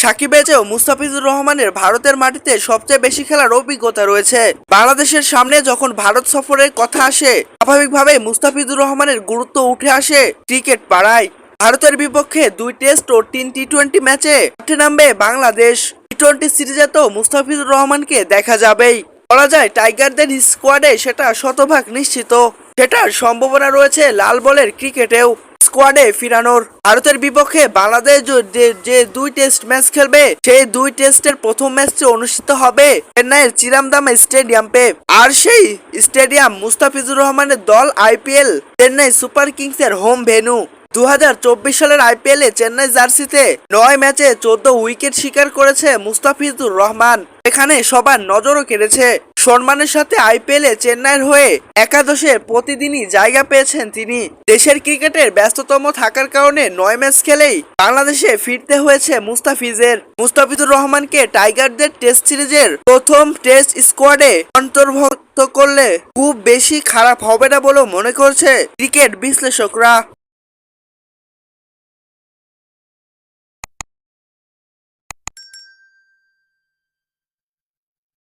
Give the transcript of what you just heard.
সাকিবের এজেও মুস্তাফিজুর রহমানের ভারতের মাটিতে সবচেয়ে বেশি খেলার অভিজ্ঞতা রয়েছে। বাংলাদেশের সামনে যখন ভারত সফরের কথা আসে স্বাভাবিকভাবে মুস্তাফিজুর রহমানের গুরুত্ব উঠে আসে ক্রিকেট পাড়ায়। ভারতের বিপক্ষে দুই টেস্ট ও তিন টি টোয়েন্টি ম্যাচে মাঠে নামবে বাংলাদেশ। টি টোয়েন্টি সিরিজে তো মুস্তাফিজুর রহমানকে দেখা যাবেই। বলা যায়, টাইগারদের স্কোয়াডে সেটা শতভাগ নিশ্চিত। সেটার সম্ভাবনা রয়েছে লাল বলের ক্রিকেটেও। স্কোয়াডে ফিরানোর। ভারতের বিপক্ষে বাংলাদেশ যে- দুই টেস্ট ম্যাচ খেলবে, সেই দুই টেস্টের প্রথম ম্যাচটি অনুষ্ঠিত হবে চেন্নাইয়ের চিরামদামা স্টেডিয়ামে। আর সেই স্টেডিয়াম মুস্তাফিজুর রহমানের দল আইপিএল, চেন্নাই সুপার কিংসের হোম ভেনু দু হাজার চব্বিশ সালের আইপিএলে চেন্নাই জার্সিতে নয় ম্যাচে চোদ্দ উইকেট শিকার করেছে মুস্তাফিজুর রহমান। এখানে সবার নজরও কেড়েছে। সম্মানের সাথে আইপিএলে চেন্নাইয়ের হয়ে একাদশে প্রতিদিনই জায়গা পেয়েছেন তিনি। দেশের ক্রিকেটের ব্যস্ততম থাকার কারণে নয় ম্যাচ খেলেই বাংলাদেশে ফিরতে হয়েছে মুস্তাফিজের। মুস্তাফিজুর রহমানকে টাইগারদের টেস্ট সিরিজের প্রথম টেস্ট স্কোয়াডে অন্তর্ভুক্ত করলে খুব বেশি খারাপ হবে না বলেও মনে করছে ক্রিকেট বিশ্লেষকরা।